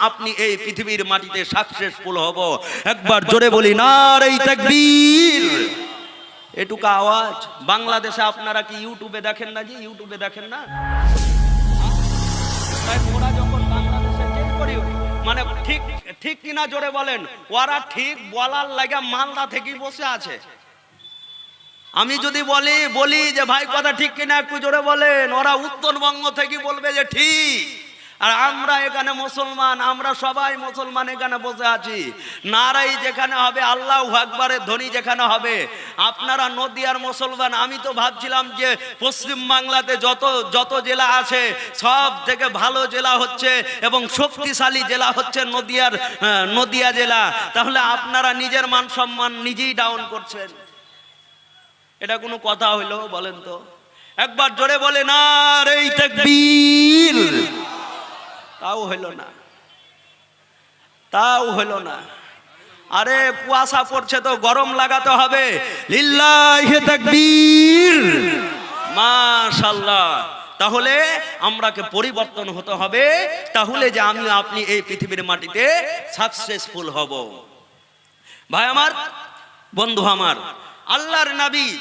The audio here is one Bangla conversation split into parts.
আপনি এই পৃথিবীর মাটিতে সাকসেসফুল হব। একবার জোরে বলি না রে তাকবীর। এটুকু আওয়াজ। বাংলাদেশে আপনারা কি ইউটিউবে দেখেন না জি? ইউটিউবে দেখেন না? ওরা যখন মানে ঠিক ঠিক কিনা জোরে বলেন, ওরা ঠিক বলার লাগা মালদা থেকেই বসে আছে। আমি যদি বলি বলি যে ভাই, কথা ঠিক কিনা একটু জোরে বলেন, ওরা উত্তরবঙ্গ থেকে বলবে যে ঠিক। আর আমরা এখানে মুসলমান, আমরা সবাই মুসলমান এখানে বসে আছি। নারাই যেখানে হবে, আল্লাহ আকবরের ধ্বনি যেখানে হবে। আপনারা নদিয়ার মুসলমান, আমি তো ভাবছিলাম যে পশ্চিম বাংলাতে যত যত জেলা আছে, সব থেকে ভালো জেলা হচ্ছে এবং শক্তিশালী জেলা হচ্ছে নদিয়ার নদিয়া জেলা। তাহলে আপনারা নিজের মান সম্মান নিজেই ডাউন করছেন। এটা কোনো কথা হইল বলেন তো? একবার জোরে বলে না রে তাকবীর। তাও হইল না। তাও হইল না। আরে কুয়াশা পড়ছে তো গরম লাগাতে হবে। লিল্লাহি তাকবীর। মাশাআল্লাহ। তাহলে আমরাকে পরিবর্তন হতে হবে। তাহলে যে আমি আপনি এই পৃথিবীর মাটিতে সাকসেসফুল হব। ভাই আমার, বন্ধু আমার, আল্লাহর নবী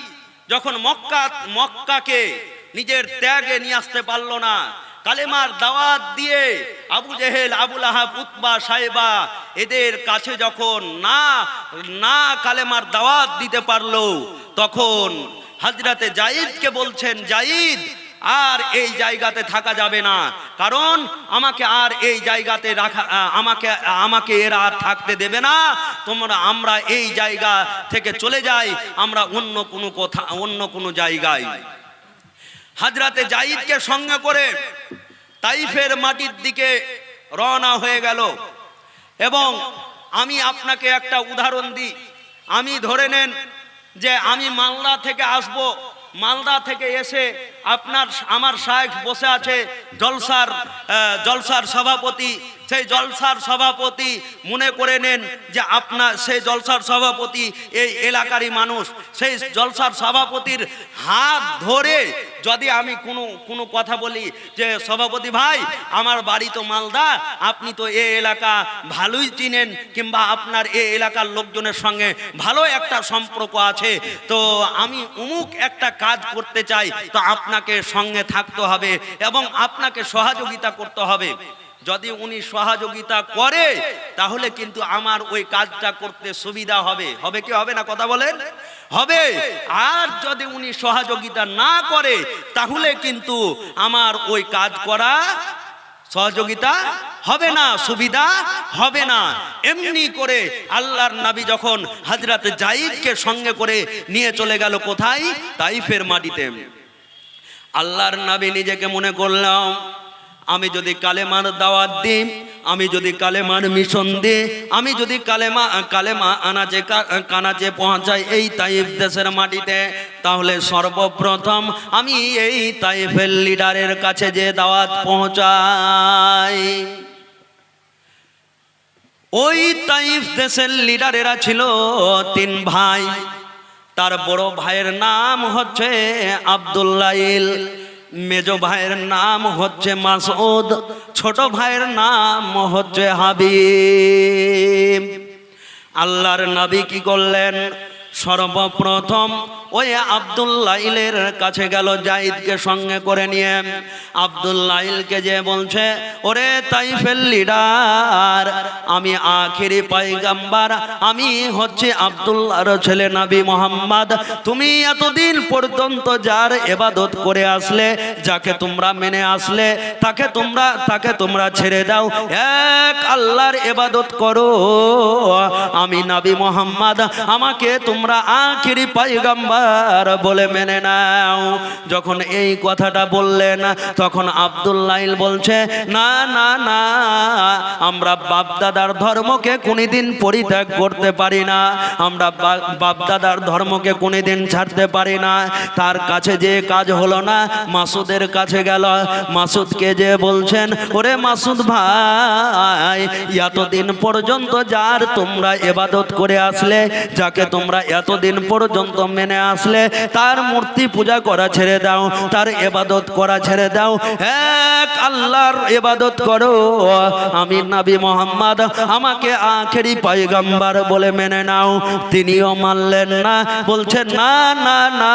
যখন মক্কা, মক্কাকে নিজের ত্যাগে নিয়ে আসতে পারল না কালেমার দাওয়াত দিয়ে আবু জেহেল আবুল আহাব উতবা সাহেবা এদের কাছে যখন না না কালেমার দাওয়াত দিতে পারল, তখন হাজরাতে জাইদকে বলছেন জাইদ আর এই জায়গাতে থাকা যাবে না। কারণ আমাকে আর এই জায়গাতে রাখা, আমাকে আমাকে এরা আর থাকতে দেবে না। তোমরা, আমরা এই জায়গা থেকে চলে যাই, আমরা অন্য কোনো কথা, অন্য কোনো জায়গায়। হাজরাতে জাইদকে সঙ্গে করে তাইফের মাটির দিকে রওনা হয়ে গেল। এবং আমি আপনাকে একটা উদাহরণ দিই। আমি ধরে নেন যে আমি মালদা থেকে আসব, মালদা থেকে এসে আপনার আমার সাহেব বসে আছে জলসার জলসার সভাপতি। সেই জলসার সভাপতি মনে করে নেন যে আপনার সেই জলসার সভাপতি এই এলাকারই মানুষ। সেই জলসার সভাপতির হাত ধরে যদি আমি কোনো কোনো কথা বলি যে, সভাপতি ভাই, আমার বাড়ি তো মালদা, আপনি তো এই এলাকা ভালোই চিনেন কিংবা আপনার এই এলাকার লোকজনের সঙ্গে ভালো একটা সম্পর্ক আছে, তো আমি অমুক একটা কাজ করতে চাই। তো আপনাকে সঙ্গে থাকতে হবে এবং আপনাকে সহযোগিতা করতে হবে। যদি উনি সহযোগিতা করে, তাহলে কিন্তু আমার ওই কাজটা করতে সুবিধা হবে। হবে কি হবে না কথা বলেন? হবে। আর যদি উনি সহযোগিতা না করে, তাহলে কিন্তু আমার ওই কাজ করা সহযোগিতা হবে না, সুবিধা হবে না। এমনি করে আল্লাহর নবী যখন হাজরাতে জাইদকে সঙ্গে করে নিয়ে চলে গেল কোথায়? তাইফের মাটিতে। আল্লাহর নবী নিজেকে মনে করলাম। আমি যদি কালেমার দাওয়াত দিই, আমি যদি কালেমার মিশন দিই, আমি যদি কালেমা কালেমা আনাচে কানাচে পৌঁছাই এই তাইফ দেশের মাটিতে, তাহলে সর্বপ্রথম আমি এই তাইফের লিডারের কাছে যে দাওয়াত পৌঁছাই। ওই তাইফ দেশের লিডারেরা ছিল তিন ভাই। তার বড় ভাইয়ের নাম হচ্ছে আবদুল্লাইল। মেজ ভাইয়ের নাম হচ্ছে মাসুদ ছোট ভাইয়ের নাম হচ্ছে হাবিব। আল্লাহর নবী কি করলেন? সর্বপ্রথম ওই আব্দুল্লাইলের কাছে গেল জাইদকে সঙ্গে করে নিয়ে। আব্দুল্লাইলকে যে বলছে, ওরে তাইফের লিডার, আমি আখিরি পাইগাম্বার, আমি হচ্ছে আব্দুল্লাহর ছেলে নবী মোহাম্মদ। তুমি এতদিন পর্যন্ত যার এবাদত করে আসলে, যাকে তোমরা মেনে আসলে, তাকে তোমরা তাকে তোমরা ছেড়ে দাও। এক আল্লাহর এবাদত করো। আমি নবী মোহাম্মদ, আমাকে তোমরা আখিরি পাইগাম্বার বলে মেনে নাও। যখন এই কথাটা বললেন তখন আবদুল্লাইল বলছে না না না আমরা বাপদাদার ধর্মকে কোনোদিন পরিত্যাগ করতে পারি না। আমরা বাপদাদার ধর্মকে কোনোদিন ছাড়তে পারি না। তার কাছে যে কাজ হলো না, মাসুদের কাছে গেল। মাসুদকে যে বলছেন, ওরে মাসুদ ভাই, এতদিন পর্যন্ত যার তোমরা এবাদত করে আসলে, যাকে তোমরা এতদিন পর্যন্ত মেনে আসলে, তার মূর্তি পূজা করা ছেড়ে দাও, তার এবাদত করা ছেড়ে দাও। এক আল্লাহর এবাদত করো। আমি নাবি মোহাম্মদ, আমাকে আখেরি পয়গম্বর বলে মেনে নাও। তিনিও মানলেন না, বলছেন, না না না।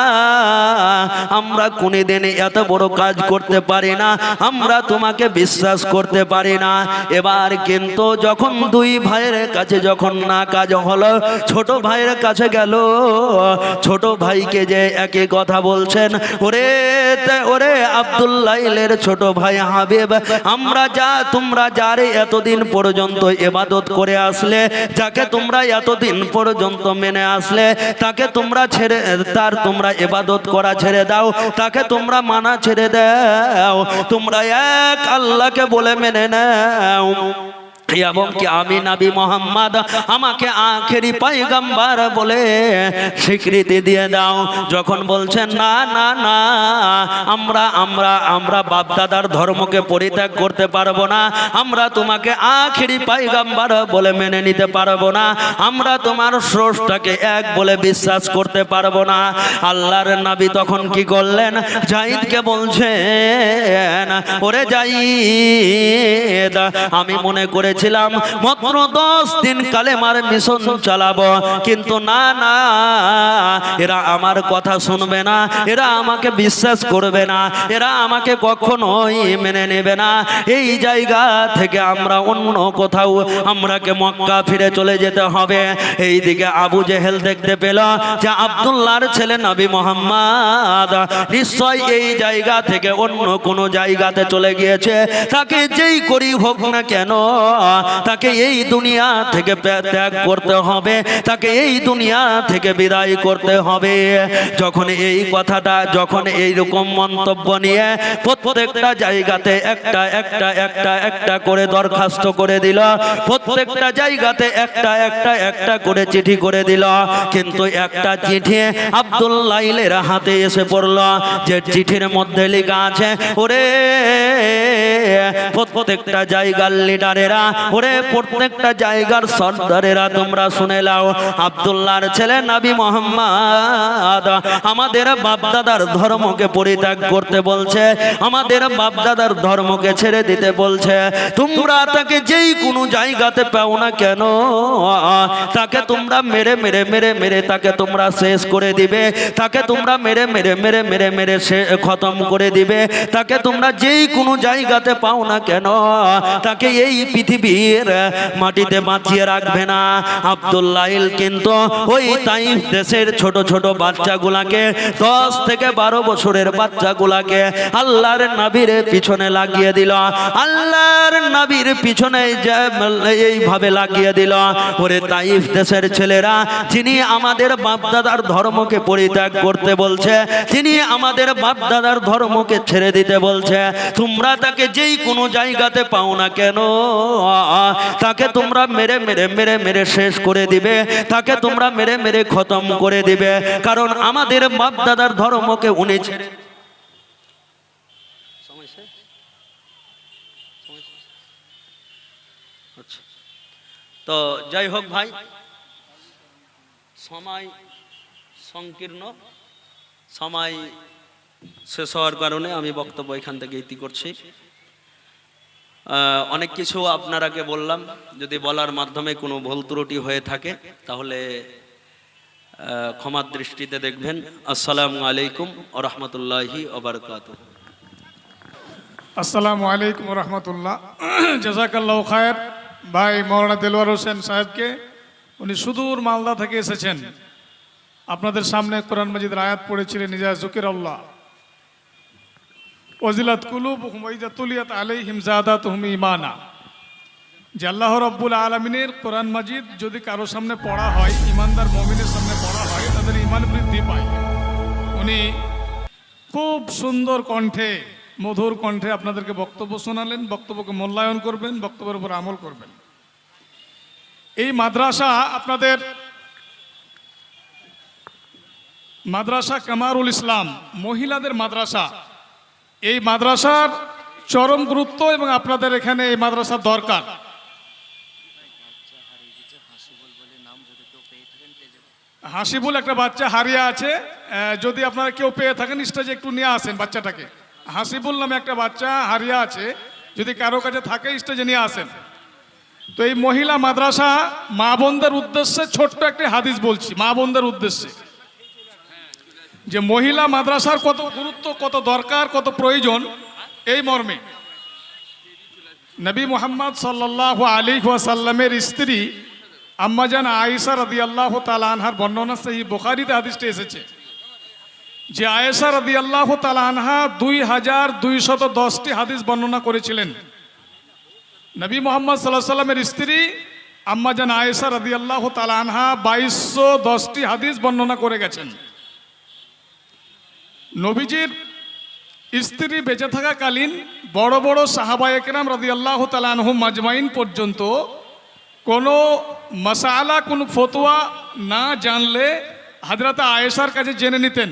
আমরা কোনদিন এত বড় কাজ করতে পারি না, আমরা তোমাকে বিশ্বাস করতে পারি না। এবার কিন্তু যখন দুই ভাইয়ের কাছে যখন না কাজ হলো, ছোট ভাইয়ের কাছে গেল। ছোট ভাইকে যে একই কথা বলছেন, ওরে ওরে আব্দুল্লাইলের ছোট ভাই হাবিব, আমরা যা, তোমরা যারে এতদিন পর্যন্ত এবাদত করে আসলে, যাকে তোমরা এতদিন পর্যন্ত মেনে আসলে, তাকে তোমরা ছেড়ে, তার তোমরা এবাদত করা ছেড়ে দাও। তাকে তোমরা মানা ছেড়ে দাও। তোমরা এক আল্লাহকে বলে মেনে নাও। এবং কি আমি নাবি মোহাম্মদ? আমাকে আখেরি পাইগাম্বার বলে স্বীকৃতি দিয়ে দাও। যখন বলছেন, না না না, আমরা আমরা আমরা বাপদাদার ধর্মকে পরিত্যাগ করতে পারব না। আমরা তোমাকে আখেরি পাইগাম্বার বলে মেনে নিতে পারব না। আমরা তোমার স্রষ্টাকে এক বলে বিশ্বাস করতে পারব না। আল্লাহর নাবি তখন কি করলেন? জাহিদকে বলছেন, ওরে জাহিদ আমি মনে করেছিলাম মাত্র দশ দিন কালেমার মিশন চালাবো। কিন্তু না না, এরা আমার কথা শুনবে না, এরা আমাকে বিশ্বাস করবে না, এরা আমাকে কখনোই মেনে নেবে না। এই জায়গা থেকে আমরা অন্য কোথাও আমরাকে মক্কা ফিরে চলে যেতে হবে। এই দিকে আবু জেহেল দেখতে পেল যে আব্দুল্লাহর ছেলে নবী মোহাম্মদ নিশ্চয় এই জায়গা থেকে অন্য কোনো জায়গাতে চলে গিয়েছে। তাকে যেই করি হোক না কেন তাকে এই দুনিয়া থেকে ত্যাগ করতে হবে, তাকে এই দুনিয়া থেকে বিদায় করতে হবে। যখন এই কথাটা, যখন এই রকম মন্তব্য নিয়ে প্রত্যেকটা জায়গাতে একটা একটা একটা একটা করে দরখাস্ত করে দিল, প্রত্যেকটা জায়গাতে একটা একটা একটা করে চিঠি করে দিল, কিন্তু একটা চিঠি আব্দুল্লাইলের হাতে এসে পড়ল, যে চিঠির মধ্যে লেখা আছে, ওরে, প্রত্যেকটা জায়গার লিডারেরা ওরে প্রত্যেকটা জায়গার সর্দারেরা তোমরা শুনে লাও আব্দুল্লাহর ছেলে নবী মোহাম্মদ আমাদের বাপদাদার ধর্মকে পরিত্যাগ করতে বলছে, আমাদের বাপদাদার ধর্মকে ছেড়ে দিতে বলছে। তোমরা তাকে যেই কোনো জায়গাতে পাও না কেন, তাকে তোমরা মেরে মেরে মেরে মেরে তাকে তোমরা শেষ করে দিবে, তাকে তোমরা মেরে মেরে মেরে মেরে মেরে সে খতম করে দিবে, তাকে তোমরা যেই কোনো জায়গাতে পাও না কেন, তাকে এই পৃথিবীর মাটিতে বাঁচিয়ে রাখবে না। আব্দুল্লাহিল কিন্তু ওই তাইফ দেশের ছোট ছোট বাচ্চাগুলাকে, দশ থেকে বারো বছরের বাচ্চাগুলাকে আল্লাহর নাবির পিছনে লাগিয়ে দিল। আল্লাহর নাবির পিছনে এইভাবে লাগিয়ে দিল। ওরে তাইফ দেশের ছেলেরা, যিনি আমাদের বাপদাদার ধর্মকে পরিত্যাগ করতে বলছে তিনি আমাদের বাপদাদার ধর্মকে ছেড়ে দিতে বলছে, তোমরা তাকে যেই কোনো জায়গাতে পাও না কেন? তাকে তোমরা মেরে মেরে মেরে মেরে শেষ করে দিবে। তাকে তোমরা মেরে মেরে খতম করে দিবে। কারণ আমাদের বাপদাদার ধর্মকে উনি ছেড়ে আচ্ছা। তো যাই হোক ভাই, সময় সংকীর্ণ, সময় শেষ হওয়ার কারণে আমি বক্তব্য এখান থেকে ইতি করছি। অনেক কিছু আপনারাকে বললাম। যদি বলার মাধ্যমে কোনো ভুল ত্রুটি হয়ে থাকে, তাহলে ক্ষমার দৃষ্টিতে দেখবেন। আসসালামু আলাইকুম ও রহমতুল্লাহি ওবরকাত আসসালামু আলাইকুম রহমতুল্লাহ। জাজাকাল্লাহ খায়ের। ভাই মৌলানা দেলোয়ার হোসেন সাহেবকে উনি সুদূর মালদা থেকে এসেছেন। আপনাদের সামনে কোরআন মাজিদের আয়াত পড়েছিলেন নিজা জুকির আল্লাহ ওজিলাত কুলুব হুমাইজা তুলিয়াত আলাইহিম জাদাত হুম ইমানা যে আল্লাহ রব্বুল আলমিনের কোরআন মাজিদ যদি কারও সামনে পড়া হয় ইমানদার মমিনের সামনে পড়া হয়, তাদের ইমান বৃদ্ধি পায়। উনি খুব সুন্দর কণ্ঠে, মধুর কণ্ঠে আপনাদেরকে বক্তব্য শোনালেন, বক্তব্যকে মূল্যায়ন করবেন, বক্তব্যের উপর আমল করবেন। এই মাদ্রাসা আপনাদের মাদ্রাসা কামারুল ইসলাম, মহিলাদের মাদ্রাসা এই মাদ্রাসার চরম গুরুত্ব এবং আপনাদের এখানে এই মাদ্রাসার দরকার। হাসিবুল একটা বাচ্চা হারিয়ে আছে যদি আপনারা কেউ পেয়ে থাকেন স্টেজে একটু নিয়ে আসেন বাচ্চাটাকে। হাসিবুল নামে একটা বাচ্চা হারিয়ে আছে, যদি কারও কাছে থাকে স্টেজে নিয়ে আসেন। তো এই মহিলা মাদ্রাসা মা বোনদের উদ্দেশ্যে ছোট্ট একটি হাদিস বলছি, মা বোনদের উদ্দেশ্যে। যে মহিলা মাদ্রাসার কত গুরুত্ব, কত দরকার, কত প্রয়োজন, এই মর্মে। নবী মোহাম্মদ সাল্লাহ আলী ওয়াসাল্লামের স্ত্রী আম্মাজান আয়েশা রদি আল্লাহ তালানহার বর্ণনা সেই বোখারিতে হাদিসটি এসেছে যে আয়েশা রদি আল্লাহ তালানহা দুই হাজার দুইশত দশটি হাদিস বর্ণনা করেছিলেন। নবী মোহাম্মদ সাল্লাহ সাল্লামের স্ত্রী আম্মাজান আয়েশা রদি আল্লাহ তালানহা বাইশশো দশটি হাদিস বর্ণনা করে গেছেন। নবীজির স্ত্রী বেঁচে থাকাকালীন বড় বড় সাহাবায়করাম রদি আল্লাহ তালানহু মাজমাইন পর্যন্ত কোনো মশালা কোনো ফতোয়া না জানলে হাজরত আয়েশার কাছে জেনে নিতেন।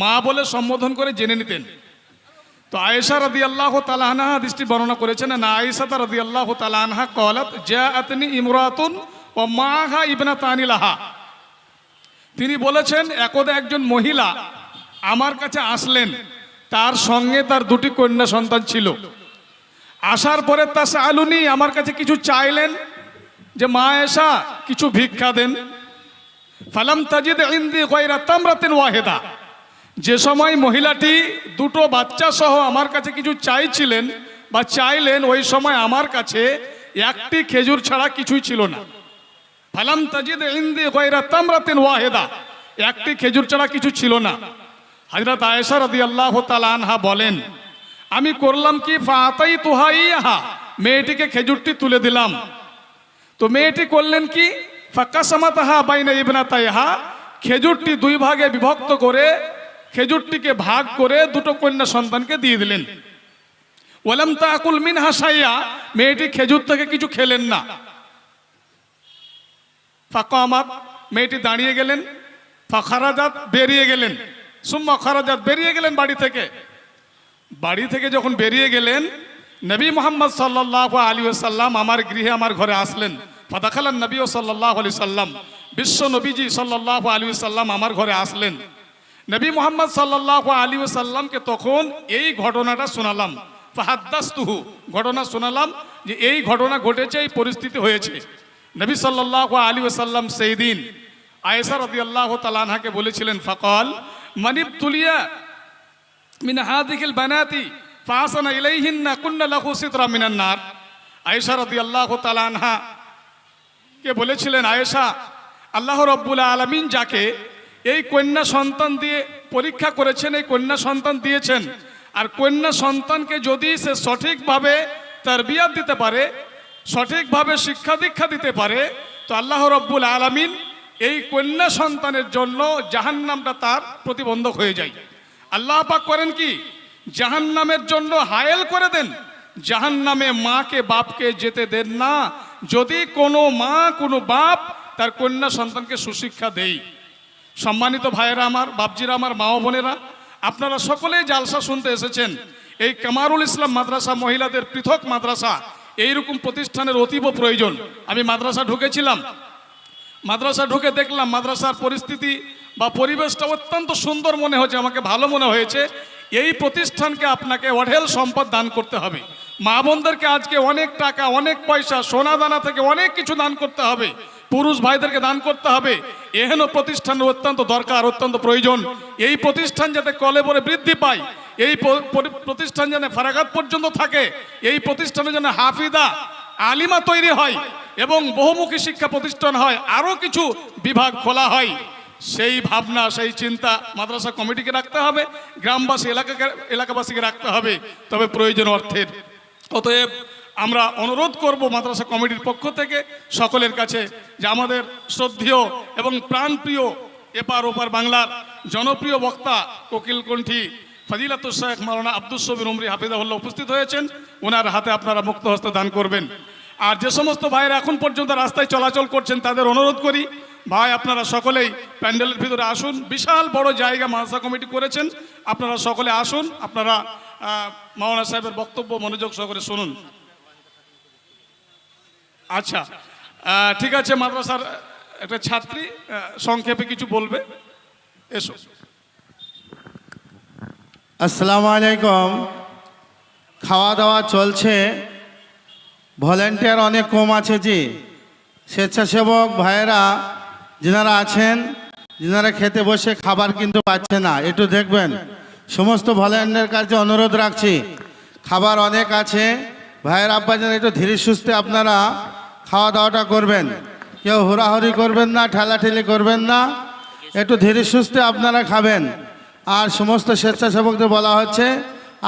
মা বলে সম্বোধন করে জেনে নিতেন। তো আয়েশা রদি আল্লাহ তালাহা দৃষ্টি বর্ণনা করেছেন, না আয়েশা রদি আল্লাহ তালাহা কলত জা আতনি ইমরাতুন ও মাহা ইবনা তানিলাহা তিনি বলেছেন, একদা একজন মহিলা আমার কাছে আসলেন, তার সঙ্গে তার দুটি কন্যা সন্তান ছিল। আসার পরে তা আলুনি আমার কাছে কিছু চাইলেন যে, মা এসা, কিছু ভিক্ষা দেন। ফালাম তাজিদ ইন্দি গয়রা তামরাতেন ওয়াহেদা। যে সময় মহিলাটি দুটো বাচ্চা সহ আমার কাছে কিছু চাইছিলেন বা চাইলেন, ওই সময় আমার কাছে একটি খেজুর ছাড়া কিছুই ছিল না। ফালাম তাজিদ ইন্দি গয়রা তামরাতেন ওয়াহেদা, একটি খেজুর ছাড়া কিছু ছিল না। হজরত আয়েশা রদি আল্লাহ আনহা বলেন, আমি করলাম কি? ফাতাই তুহাই আহা মেয়েটিকে খেজুরটি তুলে দিলাম। তো মেয়েটি করলেন কি? ফাক্কা সামাতাহা বাইনা ইবনা তাইহা খেজুরটি দুই ভাগে বিভক্ত করে খেজুরটিকে ভাগ করে দুটো কন্যা সন্তানকে দিয়ে দিলেন। ওয়ালাম তাকুল মিন হাসাইয়া মেয়েটি খেজুর থেকে কিছু খেলেন না। ফাঁকা আমার মেয়েটি দাঁড়িয়ে গেলেন। ফাখারাজাত বেরিয়ে গেলেন। সুম্মা খারাজাত বেরিয়ে গেলেন বাড়ি থেকে। বাড়ি থেকে যখন বেরিয়ে গেলেন, নবী মোহাম্মদ সাল্লাহ আলী সাল্লাম আমার গৃহে আমার ঘরে আসলেন। ফাদাখালান নবী ও সাল্লাহ আলি সাল্লাম বিশ্ব নবীজি সাল্লাহ আলী সাল্লাম আমার ঘরে আসলেন। নবী মোহাম্মদ সাল্লাহ আলী সাল্লামকে তখন এই ঘটনাটা শোনালাম। ফাহাদ্দাস্তুহু, ঘটনা শোনালাম যে এই ঘটনা ঘটেছে, এই পরিস্থিতি হয়েছে। নবী সাল্লাহ আলী সাল্লাম সেই দিন আয়েসা রদি আল্লাহ তালানহাকে বলেছিলেন, ফকল মানিব তুলিয়া মিন হাদিকিল বানাতি ফাসানা ইলাইহিন্না কুন্না লাহু সিতরা মিনান নার আয়েশা রাদিয়াল্লাহু তাআলা আনহা কে বলেছিলেন, আয়েশা, আল্লাহ রব্বুল আলামিন যাকে এই কন্যা সন্তান দিয়ে পরীক্ষা করেছেন, এই কন্যা সন্তান দিয়েছেন। আর কন্যা সন্তানকে যদি সে সঠিকভাবে তারবিয়াত দিতে পারে, সঠিকভাবে শিক্ষা দীক্ষা দিতে পারে, তো আল্লাহ রব্বুল আলামিন এই কন্যা সন্তানের জন্য জাহান্নামটা তার প্রতিবন্ধক হয়ে যায়। আল্লাহ পাক করেন কি? জাহান্নামের জন্য হায়েল করে দেন। জাহান্নামে মাকে, বাপকে যেতে দেন না। যদি কোনো মা, কোনো বাপ তার কন্যা সন্তানকে সুশিক্ষা দেই সম্মানিত ভাইয়েরা আমার, বাপজিরা আমার, মা বোনেরা, আপনারা সকলেই জালসা শুনতে এসেছেন। এই কামারুল ইসলাম মাদ্রাসা মহিলাদের পৃথক মাদ্রাসা, এইরকম প্রতিষ্ঠানের অতীব প্রয়োজন। আমি মাদ্রাসা ঢুকেছিলাম মাদ্রাসা ঢুকে দেখলাম মাদ্রাসার পরিস্থিতি বা পরিবেশটা অত্যন্ত সুন্দর মনে হয়েছে, আমাকে ভালো মনে হয়েছে। এই প্রতিষ্ঠানকে আপনাকে অঢেল সম্পদ দান করতে হবে। মা বোনদেরকে আজকে অনেক টাকা, অনেক পয়সা, সোনা দানা থেকে অনেক কিছু দান করতে হবে। পুরুষ ভাইদেরকে দান করতে হবে। এহেন প্রতিষ্ঠানের অত্যন্ত দরকার, অত্যন্ত প্রয়োজন। এই প্রতিষ্ঠান যাতে কলে বলে বৃদ্ধি পায়, এই প্রতিষ্ঠান যেন ফারাগাত পর্যন্ত থাকে, এই প্রতিষ্ঠানে যেন হাফিদা আলিমা তৈরি হয় এবং বহুমুখী শিক্ষা প্রতিষ্ঠান হয়, আরও কিছু বিভাগ খোলা হয়। সেই ভাবনা, সেই চিন্তা মাদ্রাসা কমিটিকে রাখতে হবে, গ্রামবাসী এলাকাকে এলাকাবাসীকে রাখতে হবে, তবে প্রয়োজন অর্থের। অতএব আমরা অনুরোধ করব মাদ্রাসা কমিটির পক্ষ থেকে সকলের কাছে যে আমাদের শ্রদ্ধেয় এবং প্রাণপ্রিয় এপার ওপার বাংলার জনপ্রিয় বক্তা কোকিল কণ্ঠী ফজিলাতুল শেখ মাওলানা আব্দুল সবির উমরি হাফিজাহুল্লাহ উপস্থিত হয়েছেন। ওনার হাতে আপনারা মুক্ত হস্তে দান করবেন। আর যে সমস্ত ভাইয়েরা এখন পর্যন্ত রাস্তায় চলাচল করছেন, তাদের অনুরোধ করি, ভাই, আপনারা সকলেই প্যান্ডেলের ভিতরে আসুন। বিশাল বড় জায়গা মাদ্রাসা কমিটি করেছেন। আপনারা সকলে আসুন। আপনারা মাওলানা সাহেবের বক্তব্য, মনোযোগ সহকারে শুনুন। আচ্ছা ঠিক আছে, মাদ্রাসার একটা ছাত্রী সংক্ষেপে কিছু বলবে। এসো। আসসালামু আলাইকুম খাওয়া দাওয়া চলছে। ভলেন্টিয়ার অনেক কম আছে জি। স্বেচ্ছাসেবক ভাইয়েরা, যিনারা আছেন, যিনারা খেতে বসে খাবার কিন্তু পাচ্ছে না, একটু দেখবেন। সমস্ত ভলেন্টিয়ার কাছে অনুরোধ রাখছি। খাবার অনেক আছে। ভাইয়ের আব্বাজান একটু ধীরে সুস্থে আপনারা খাওয়া দাওয়াটা করবেন। কেউ হুড়াহুড়ি করবেন না, ঠেলাঠেলি করবেন না। একটু ধীরে সুস্থে আপনারা খাবেন। আর সমস্ত স্বেচ্ছাসেবকদের বলা হচ্ছে,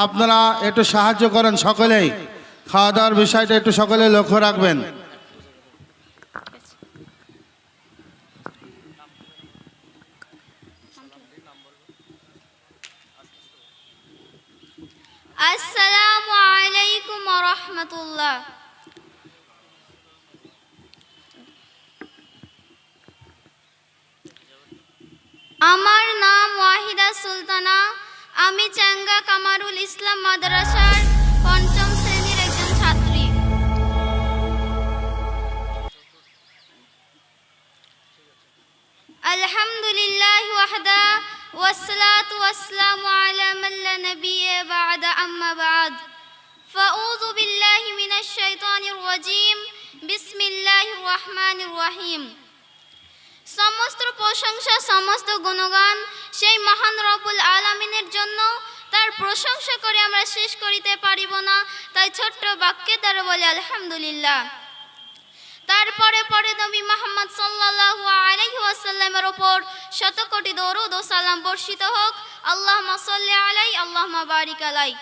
আপনারা একটু সাহায্য করেন সকলেই। খাওয়া দাওয়ার বিষয়টা একটু সকলে লক্ষ্য রাখবেন। আসসালামু আলাইকুম রহমতুল্লাহ। আমার নাম ওয়াহিদা সুলতানা আমি চাঙ্গা কামারুল ইসলাম মাদ্রাসার পঞ্চম শ্রেণীর একজন ছাত্রী আলহামদুলিল্লাহ ওয়াহদা والصلاة والسلام على من لا نبي بعد أما بعد فأعوذ بالله من الشيطان الرجيم بسم الله الرحمن الرحيم সমস্ত প্রশংসা, সমস্ত গুণগান সেই মহান রবুল আলামিনের জন্য। তার প্রশংসা করে আমরা শেষ করিতে পারিব না। তাই ছোট্ট বাক্যে দ্বারা বলে, আলহামদুলিল্লাহ। তারপরে পরে নবী মোহাম্মদ সাল্লাল্লাহু আলাইহি ওপর শত কোটি দরুদ ও সালাম বর্ষিত হোক। আল্লাহুম্মা সাল্লি আলাই আল্লাহুম্মা বারিক আলাই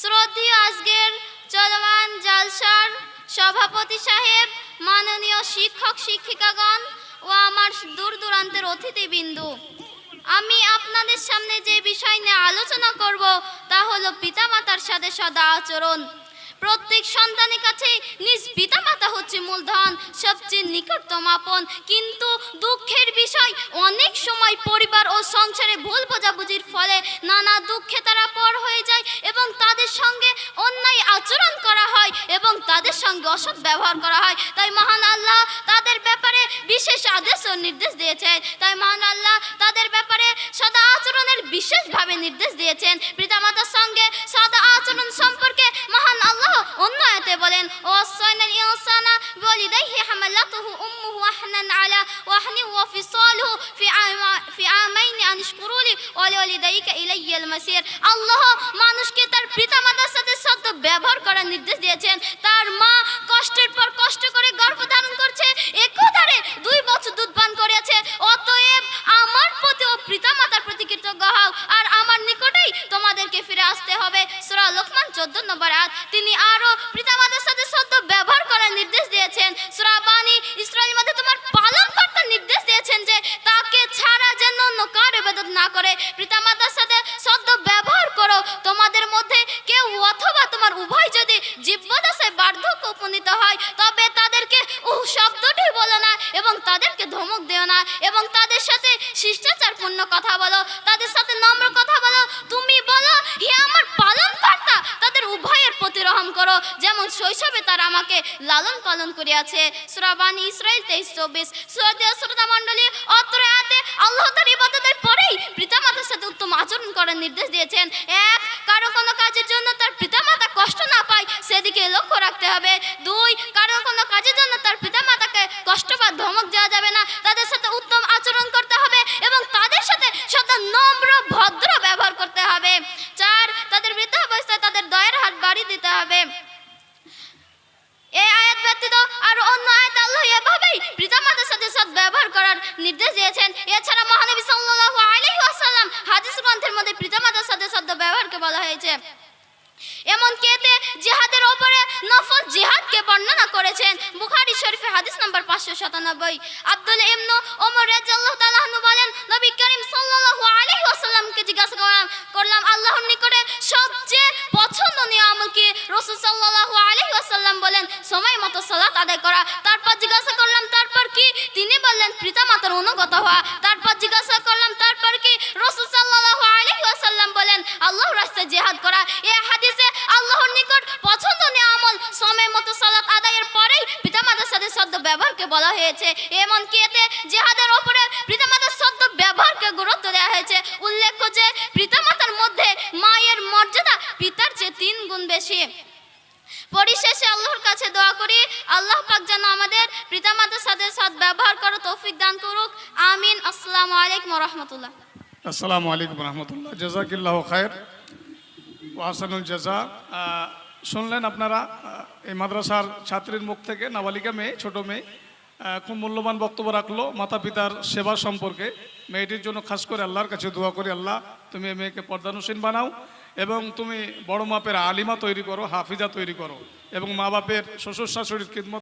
শ্রদ্ধেয় আজকের চলমান জালসার সভাপতি সাহেব, মাননীয় শিক্ষক, শিক্ষিকাগণ ও আমার দূর দূরান্তের অতিথিবৃন্দু। আমি আপনাদের সামনে যে বিষয় নিয়ে আলোচনা করব, তা হলো পিতামাতার সাথে সদা আচরণ। প্রত্যেক সন্তানের কাছে নিজ পিতামাতা হচ্ছে মূলধন, সবচেয়ে নিকটতম আপন। কিন্তু দুঃখের বিষয়, অনেক সময় পরিবার ও সংসারে ভুল বোঝাবুঝির ফলে নানা দুঃখে তারা পর হয়ে যায় এবং তাদের সঙ্গে অন্যায় আচরণ করা হয় এবং তাদের সঙ্গে অসৎ ব্যবহার করা হয়। তাই মহান আল্লাহ তাদের ব্যাপারে বিশেষ আদেশ ও নির্দেশ দিয়েছেন। তাই মহান আল্লাহ তাদের ব্যাপারে সদা আচরণের বিশেষভাবে নির্দেশ দিয়েছেন। পিতামাতার সঙ্গে সদা আচরণ সম্পর্কে মহান আল্লাহ অন্য আয়াতে বলেন ওয়াসাইনাল ইনসানা বিওয়ালিদাইহি হামালাতুহু উম্মুহু ফি ফি আমাইন আন মাসির। আল্লাহ মানুষকে তার পিতামাতার সাথে সদ্য ব্যবহার করার নির্দেশ দিয়েছেন। তার মা কষ্টের পর কষ্ট করে গর্ভধারণ করছে, একধারে দুই বছর দুধ পান করেছে। অতএব আমার প্রতি ও পিতামাতার প্রতি কৃতজ্ঞ হও। আর আমার নিকটেই তোমাদেরকে ফিরে আসতে হবে। সূরা লোকমান 14 নম্বর আয়াত। তিনি আরও পিতামাতার সাথে সদ্য ব্যবহার করার নির্দেশ দিয়েছেন। সূরা বানী ইসরায়েলের মধ্যে তোমার পালন কর্তার নির্দেশ দিয়েছেন যে তাকে ছাড়া যেন অন্য কার ইবাদত না করে। পিতামাতার সাথে সদ্য ব্যবহার করো। তোমাদের মধ্যে কেউ অথবা তোমার উভয় যদি জীবদাসে বার্ধক্য উপনীত হয়, তবে তাদেরকে উহ শব্দটি বলো না এবং তাদেরকে ধমক দিও না এবং তাদের সাথে শিষ্টাচারপূর্ণ কথা বলো। তাদের সাথে নম্র কথা বলো। তুমি বলো, হে আমার পালন কর্তা তাদের উভয়ের প্রতি রহম করো। যেমন শৈশবে তারা আমাকে লালন পালন করিয়াছে। সুরাবানি ইসরায়েল তেইশ চব্বিশ। শ্রদ্ধেয় শ্রোতা মণ্ডলী, অত্র আয়াতে আল্লাহ তার ইবাদতের পরেই পিতামাতার সাথে উত্তম আচরণ করার নির্দেশ দিয়েছেন। এক, কারও কোনো কাজের জন্য তার পিতামাতা কষ্ট না পায়, সেদিকে লক্ষ্য রাখতে হবে। দুই, কারও কোনো কাজের জন্য তার পিতামাতাকে কষ্ট বা ধমক দেওয়া যাবে না। তাদের সাথে উত্তম আচরণ করতে হবে এবং তাদের সাথে সদা নম্র, ভদ্র ব্যবহার করতে হবে। চার, তাদের দিতে হবে। এই আয়াত ব্যতীত আর অন্য আয়াত আল্লাহ এভাবেই পিতামাতার সাথে সৎ ব্যবহার করার নির্দেশ দিয়েছেন। এছাড়া মহানবী সাল্লাল্লাহু আলাইহি ওয়াসাল্লাম হাদিস গ্রন্থের মধ্যে পিতামাতার সাথে সদ্য ব্যবহারকে বলা হয়েছে। এমন কেতে জিহাদের ওপরে নফল জিহাদকে বর্ণনা করেছেন। বুখারী শরীফে হাদিস নাম্বার পাঁচশো সাতানব্বই। আব্দুল ইবনু ওমর রাদিয়াল্লাহু তাআলা বলেন, নবী করিম সাল্লাল্লাহু আলাইহি ওয়াসাল্লামকে জিজ্ঞাসা করলাম করলাম, আল্লাহর নিকটে সবচেয়ে আদায় করা। তারপর জিজ্ঞাসা করলাম, তারপর কি? তিনি বললেন, পিতামাতার অনুগত হওয়া। তারপর জিজ্ঞাসা করলাম, তারপর কি? রাসূল সাল্লাল্লাহু আলাইহি ওয়াসাল্লাম বলেন, আল্লাহর রাস্তায় জিহাদ করা। এ হাদিসে আল্লাহর নিকট পছন্দ পছন্দনীয় আমল সময় মতো সালাত আদায়ের পরেই পিতা মাতার সাথে শব্দ ব্যবহারকে বলা হয়েছে। এমনকি এতে জেহাদের ওপরে পিতা মাতার শব্দ ব্যবহারকে গুরুত্ব দেওয়া হয়েছে। উল্লেখ্য যে পিতামাতার পরিশেষে আল্লাহর কাছে দোয়া করি। আল্লাহ পাক যেন আমাদের পিতামাতার সাথে সৎ ব্যবহার করো তৌফিক দান করুক। আমিন। আসসালামু আলাইকুম রহমতুল্লাহ। আসসালামু আলাইকুম রহমতুল্লাহ। জাজাকিল্লাহ খায়ের ওয়াসানুল জাজা। শুনলেন আপনারা এই মাদ্রাসার ছাত্রীর মুখ থেকে নাবালিকা মেয়ে, ছোট মেয়ে খুব মূল্যবান বক্তব্য রাখল মাতা পিতার সেবা সম্পর্কে। মেয়েটির জন্য খাস করে আল্লাহর কাছে দোয়া করি, আল্লাহ তুমি এই মেয়েকে পর্দানুসীন বানাও। এবং তুমি বড় মাপের আলিমা তৈরি করো, হাফিজা তৈরি করো এবং মা বাপের শ্বশুর শাশুড়ির খিদমত